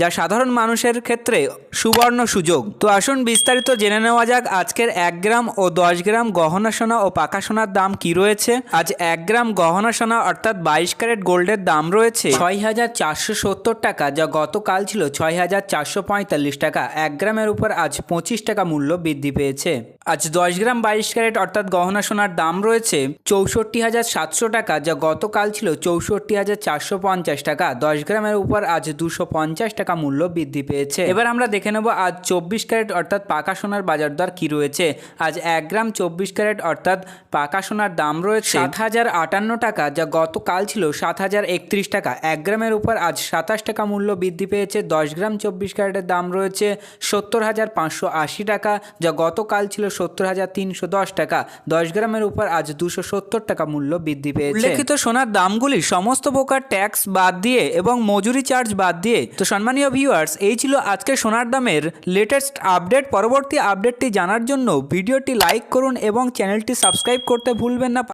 যা সাধারণ মানুষের ক্ষেত্রে সুবর্ণ সুযোগ। তো আসুন বিস্তারিত জেনে নেওয়া যাক আজকের এক গ্রাম ও দশ গ্রাম গহনা সোনা ও পাকা সোনার দাম কি রয়েছে। আজ এক গ্রাম গহনা সোনা অর্থাৎ বাইশ ক্যারেট গোল্ডের দাম রয়েছে ছয় হাজার চারশো সত্তর টাকা, যা গতকাল ছিল ছয় হাজার চারশো পঁয়তাল্লিশ টাকা। এক গ্রামের উপর আজ পঁচিশ টাকা মূল্য বৃদ্ধি পেয়েছে। আজ দশ গ্রাম বাইশ ক্যারেট অর্থাৎ গহনা সোনার দাম রয়েছে চৌষট্টি হাজার সাতশো টাকা, যা গতকাল ছিল চৌষট্টি হাজার চারশো পঞ্চাশ টাকা। দশ গ্রামের উপর আজ দুশো পঞ্চাশ টাকা মূল্য বৃদ্ধি পেয়েছে। এবার আমরা দেখে নেব আজ চব্বিশ ক্যারেট অর্থাৎ পাকা সোনার বাজার দর কী রয়েছে। আজ এক গ্রাম চব্বিশ ক্যারেট অর্থাৎ পাকা সোনার দাম রয়েছে সাত হাজার আটান্ন টাকা, যা গতকাল ছিল সাত হাজার একত্রিশ টাকা। এক গ্রামের উপর আজ সাতাশ টাকা মূল্য বৃদ্ধি পেয়েছে। দশ গ্রাম চব্বিশ ক্যারেটের দাম রয়েছে সত্তর হাজার পাঁচশো আশি টাকা, যা গতকাল ছিল সত্তর হাজার তিনশো দশ টাকা। দশ গ্রামের উপর আজ দুশো সত্তর টাকা মূল্য বৃদ্ধি পেয়েছে। উল্লেখিত সোনার দামগুলি সমস্ত প্রকার ট্যাক্স বাদ দিয়ে এবং মজুরি চার্জ বাদ দিয়ে। তো সম্মানীয় ভিউয়ার্স এই ছিল আজকে সোনার দামের লেটেস্ট আপডেট পরবর্তী আপডেটটি জানার জন্য ভিডিওটি লাইক করুন এবং চ্যানেলটি সাবস্ক্রাইব করতে ভুলবেন না।